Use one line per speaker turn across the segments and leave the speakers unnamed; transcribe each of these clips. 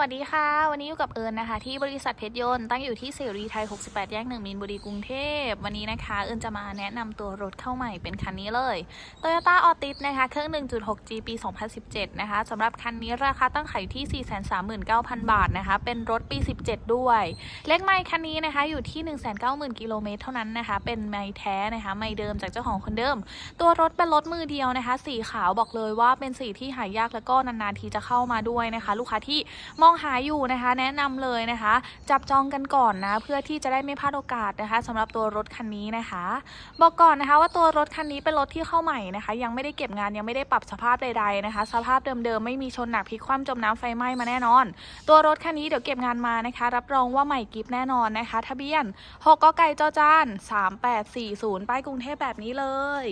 วัสดีค่ะ วันนี้อยู่กับเอิญนะคะ ที่บริษัทเพชรยนต์ตั้งอยู่ที่เสรีไทย 68 แยกหนึ่งมีนบุรีกรุงเทพ วันนี้นะคะ เอิญจะมาแนะนำตัวรถเข้าใหม่เป็นคันนี้เลย Toyota Altis นะคะ เครื่อง 1.6G ปี 2017 นะคะสำหรับคันนี้ราคาตั้งขายอยู่ที่ 439,000 บาทนะคะ เป็นรถปี 17 ด้วย เลขไมค์คันนี้นะคะอยู่ที่ 190,000 กิโลเมตรเท่านั้นนะคะ เป็นไมค์แท้นะคะไมค์เดิมจากเจ้าของคนเดิม ตัวรถเป็นรถมือเดียวนะคะ สีขาวบอกเลยว่าเป็นสีที่หายากแล้วก็นานๆทีจะเข้ามาด้วยนะคะ ลูกค้าที่มององหาอยู่นะคะ แนะนำเลยนะคะ จับจองกันก่อนนะ เพื่อที่จะได้ไม่พลาดโอกาสนะคะสำหรับตัวรถคันนี้นะคะ บอกก่อนนะคะว่าตัวรถคันนี้เป็นรถที่เข้าใหม่นะคะ ยังไม่ได้เก็บงานยังไม่ได้ปรับสภาพใดๆนะคะ สภาพเดิมๆไม่มีชนหนักพลิกคว่ำจมน้ำไฟไหม้มาแน่นอน ตัวรถคันนี้เดี๋ยวเก็บงานมานะคะ รับรองว่าใหม่กิฟแน่นอนนะคะ ทะเบียน6กไก่จอจาน3840ป้ายกรุงเทพแบบนี้เลย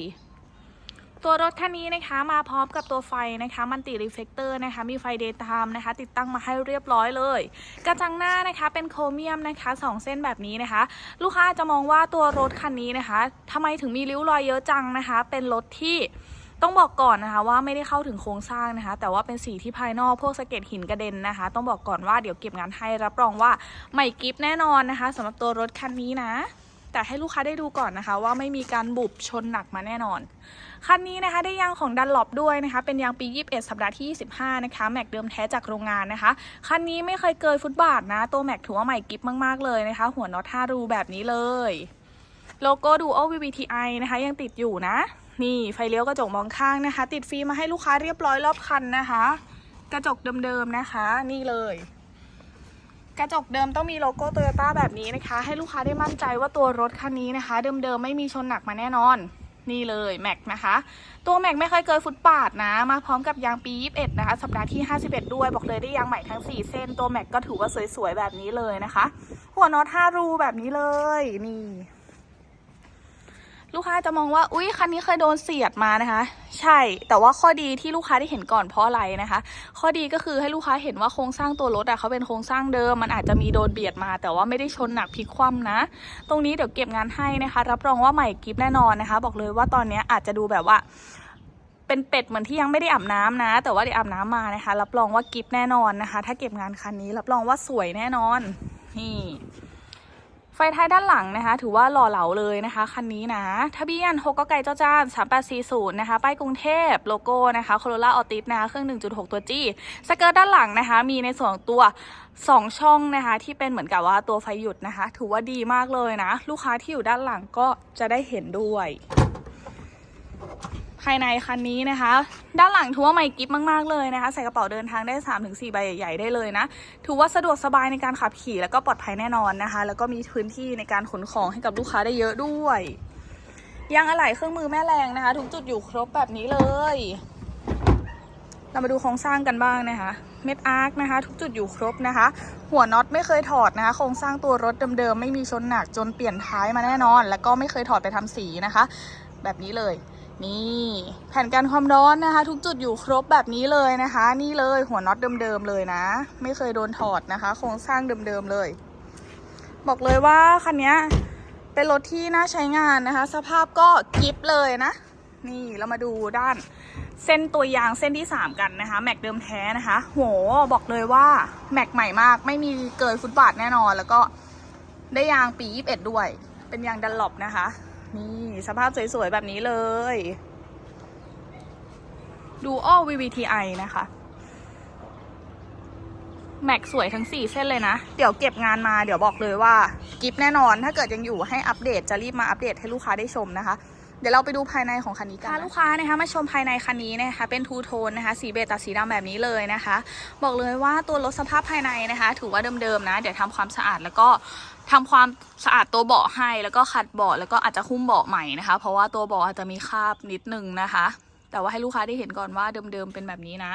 ตัวรถคันนี้นะคะมาพร้อมกับตัวไฟนะคะมันติรีเฟกเตอร์นะคะ มีไฟเดย์ไทม์นะคะ ติดตั้งมาให้เรียบร้อยเลย กระจังหน้านะคะเป็นโครเมียมนะคะสองเส้นแบบนี้นะคะ ลูกค้าจะมองว่าตัวรถคันนี้นะคะทำไมถึงมีริ้วรอยเยอะจังนะคะ เป็นรถที่ต้องบอกก่อนนะคะว่าไม่ได้เข้าถึงโครงสร้างนะคะ แต่ว่าเป็นสีที่ภายนอกพวกสะเก็ดหินกระเด็นนะคะ ต้องบอกก่อนว่าเดี๋ยวเก็บงานให้รับรองว่าใหม่กิฟแน่นอนนะคะสำหรับตัวรถคันนี้นะ แต่ให้ลูกค้าได้ดูก่อนนะคะ ว่าไม่มีการบุบชนหนักมาแน่นอน คันนี้นะคะได้ยางของดันหลบด้วยนะคะ เป็นยางปี 21 สัปดาห์ที่ 25 นะคะ แม็กเดิมแท้จากโรงงานนะคะ คันนี้ไม่เคยเกยฟุตบาทนะ ตัวแม็กถือว่าใหม่กิฟมากๆเลยนะคะ หัวน็อต5รูแบบนี้เลย โลโก้ดูโอ VVTi นะคะ ยังติดอยู่นะ นี่ไฟเลี้ยวกระจกมองข้างนะคะ ติดฟิล์มมาให้ลูกค้าเรียบร้อยรอบคันนะคะ กระจกเดิมๆนะคะ นี่เลย กระจกเดิมต้องมีโลโก้โตโยต้าแบบนี้นะคะ ให้ลูกค้าได้มั่นใจว่าตัวรถคันนี้นะคะ เดิมๆไม่มีชนหนักมาแน่นอน นี่เลยแม็กนะคะ ตัวแม็กไม่เคยเกินฟุตปาดนะ มาพร้อมกับยางปี 21 นะคะ สัปดาห์ที่ 51 ด้วย บอกเลยได้ยางใหม่ทั้ง 4 เส้น ตัวแม็กก็ถือว่าสวยๆ แบบนี้เลยนะคะ หัวน็อต5รูแบบนี้เลย นี่ ลูกค้าจะมองว่าอุ๊ยคันนี้เคยโดนเสียดมานะคะ ใช่แต่ว่าข้อดีที่ลูกค้าได้เห็นก่อนเพราะอะไรนะคะ ข้อดีก็คือให้ลูกค้าเห็นว่าโครงสร้างตัวรถอะเขาเป็นโครงสร้างเดิม มันอาจจะมีโดนเบียดมา แต่ว่าไม่ได้ชนหนักพลิกคว่ำนะ ตรงนี้เดี๋ยวเก็บงานให้นะคะ รับรองว่าใหม่กิฟแน่นอนนะคะ บอกเลยว่าตอนนี้อาจจะดูแบบว่าเป็นเป็ดเหมือนที่ยังไม่ได้อาบน้ำนะ แต่ว่าได้อาบน้ำมานะคะ รับรองว่ากิฟแน่นอนนะคะ ถ้าเก็บงานคันนี้ รับรองว่าสวยแน่นอนนี่ ไฟท้ายด้านหลังนะคะ ถือว่าหล่อเหลาเลยนะคะ คันนี้นะ ทะเบียน6กไก่เจ้าจ้าน3840 นะคะ ป้ายกรุงเทพ โลโก้นะคะโคโรล่าออติสนะคะ เครื่อง 1.6 ตัวจี้สเกิร์ตด้านหลังนะคะ มีในส่วนของตัว 2 ช่องนะคะ ที่เป็นเหมือนกับว่าตัวไฟหยุดนะคะ ถือว่าดีมากเลยนะ ลูกค้าที่อยู่ด้านหลังก็จะได้เห็นด้วย ภายในคันนี้นะคะ ด้านหลังถือว่าใหม่กิฟมาก ๆ เลยนะคะ ใส่กระเป๋าเดินทางได้ 3-4 ใบใหญ่ ๆ ได้เลยนะ ถือว่าสะดวกสบายในการขับขี่แล้วก็ปลอดภัยแน่นอนนะคะ แล้วก็มีพื้นที่ในการขนของให้กับลูกค้าได้เยอะด้วยยางอะไหล่เครื่องมือแม่แรงนะคะทุกจุดอยู่ครบแบบนี้เลย เรามาดูโครงสร้างกันบ้างนะคะ เม็ดอาร์คนะคะ ทุกจุดอยู่ครบนะคะ หัวน็อตไม่เคยถอดนะคะ โครงสร้างตัวรถเดิมๆไม่มีชนหนักจนเปลี่ยนท้ายมาแน่นอน แล้วก็ไม่เคยถอดไปทำสีนะคะ แบบนี้เลย นี่แผ่นกันความร้อนนะคะ ทุกจุดอยู่ครบแบบนี้เลยนะคะ นี่เลยหัวน็อตเดิมๆเลยนะ ไม่เคยโดนถอดนะคะ โครงสร้างเดิมๆเลย บอกเลยว่าคันนี้เป็นรถที่น่าใช้งานนะคะ สภาพก็กิฟเลยนะ นี่เรามาดูด้านเส้นตัวยางเส้นที่ 3 กันนะคะ แม็กเดิมแท้นะคะ โหบอกเลยว่าแม็กใหม่มาก ไม่มีเกินฟุตบาทแน่นอน แล้วก็ได้ยางปี 21 ด้วย เป็นยางดันหลบนะคะ นี่สภาพสวยๆ แบบนี้เลย ดูอ้อ VVTi นะคะ แม็กสวยทั้ง 4 เส้นเลยนะ เดี๋ยวเก็บงานมาเดี๋ยวบอกเลยว่า กิฟแน่นอนถ้าเกิดยังอยู่ให้อัปเดตจะรีบมาอัปเดตให้ลูกค้าได้ชมนะคะ เดี๋ยวเราไปดูภายในของคันนี้กันลูกค้านะคะมาชมภายในคันนี้นะคะเป็นทูโทนนะคะสีเบจตัดสีดำแบบนี้เลยนะคะ บอกเลยว่าตัวรถสภาพภายในนะคะ ถือว่าเดิมๆนะ เดี๋ยวทำความสะอาดแล้วก็ทำความสะอาดตัวเบาะให้ แล้วก็ขัดเบาะแล้วก็อาจจะคุ้มเบาะใหม่นะคะ เพราะว่าตัวเบาะอาจจะมีคราบนิดนึงนะคะ แต่ว่าให้ลูกค้าได้เห็นก่อนว่าเดิมๆเป็นแบบนี้นะ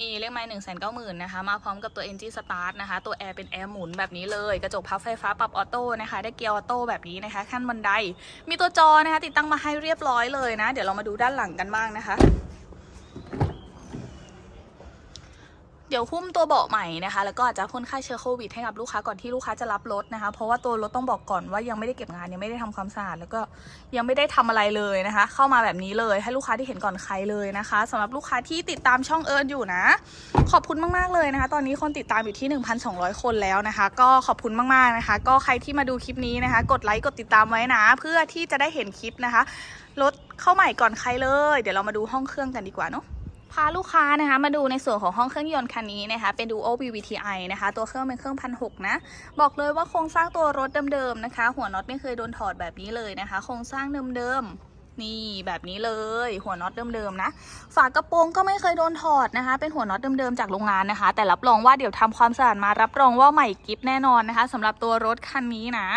นี่เลขไม้หนึ่งแสนเก้าหมื่นนะคะ มาพร้อมกับตัว Engine Start นะคะ ตัวแอร์เป็นแอร์หมุนแบบนี้เลย กระจกพับไฟฟ้าปรับออโต้นะคะ ได้เกียร์ออโต้แบบนี้นะคะ ขั้นบันได มีตัวจอนะคะ ติดตั้งมาให้เรียบร้อยเลยนะ เดี๋ยวเรามาดูด้านหลังกันบ้างนะคะ ดี๋ยวหุ้มตัวเบาะใหม่นะคะ แล้วก็อาจจะพ่นฆ่าเชื้อโควิดให้กับลูกค้าก่อนที่ลูกค้าจะรับรถนะคะ เพราะว่าตัวรถต้องบอกก่อนว่ายังไม่ได้เก็บงานยังไม่ได้ทำความสะอาดแล้วก็ยังไม่ได้ทำอะไรเลยนะคะ เข้ามาแบบนี้เลยให้ลูกค้าที่เห็นก่อนใครเลยนะคะสำหรับลูกค้าที่ติดตามช่องเอิญอยู่นะ ขอบคุณมากๆเลยนะคะ ตอนนี้คนติดตามอยู่ที่ 1,200 คนแล้วนะคะ ก็ขอบคุณมากๆนะคะ ก็ใครที่มาดูคลิปนี้นะคะ กดไลค์กดติดตามไว้นะ เพื่อที่จะได้เห็นคลิปนะคะรถเข้าใหม่ก่อนใครเลย เดี๋ยวเรามาดูห้องเครื่องกันดีกว่าเนาะ พาลูกค้านะคะมาดูในส่วนของห้องเครื่องยนต์คันนี้นะคะเป็น Duo VVTi นะคะ ตัวเครื่องเป็นเครื่องพันหกนะ บอกเลยว่าโครงสร้างตัวรถเดิมๆนะคะ หัวน็อตไม่เคยโดนถอดแบบนี้เลยนะคะ โครงสร้างเดิมๆนี่แบบนี้เลย หัวน็อตเดิมๆนะ ฝากระโปรงก็ไม่เคยโดนถอดนะคะ เป็นหัวน็อตเดิมๆจากโรงงานนะคะ แต่รับรองว่าเดี๋ยวทำความสะอาดมารับรองว่าใหม่กิฟแน่นอนนะคะสำหรับตัวรถคันนี้นะ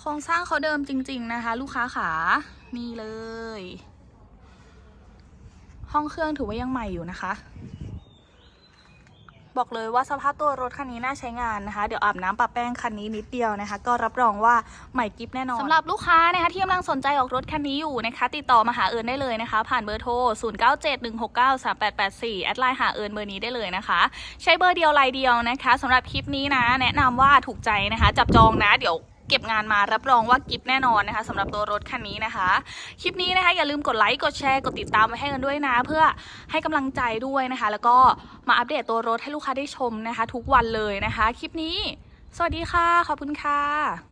โครงสร้างเขาเดิมจริง ๆนะคะ ลูกค้าขานี่เลย ห้องเครื่องถือว่ายังใหม่อยู่นะคะ บอกเลยว่าสภาพตัวรถคันนี้น่าใช้งานนะคะ เดี๋ยวอาบน้ำปะแป้งคันนี้นิดเดียวนะคะ ก็รับรองว่าใหม่กิฟแน่นอนสำหรับลูกค้านะคะที่กำลังสนใจออกรถคันนี้อยู่นะคะ ติดต่อมาหาเอิญได้เลยนะคะ ผ่านเบอร์โทร 0971693884 แอดไลน์หาเอิญเบอร์นี้ได้เลยนะคะ ใช้เบอร์เดียวไลน์เดียวนะคะสำหรับคลิปนี้นะ แนะนำว่าถูกใจนะคะ จับจองนะเดี๋ยว เก็บงานมารับรองว่ากิฟแน่นอนนะคะสำหรับตัวรถคันนี้นะคะ คลิปนี้นะคะอย่าลืมกดไลค์กดแชร์กดติดตามไว้ให้กันด้วยนะ เพื่อให้กำลังใจด้วยนะคะ แล้วก็มาอัปเดตตัวรถให้ลูกค้าได้ชมนะคะ ทุกวันเลยนะคะ คลิปนี้ สวัสดีค่ะขอบคุณค่ะ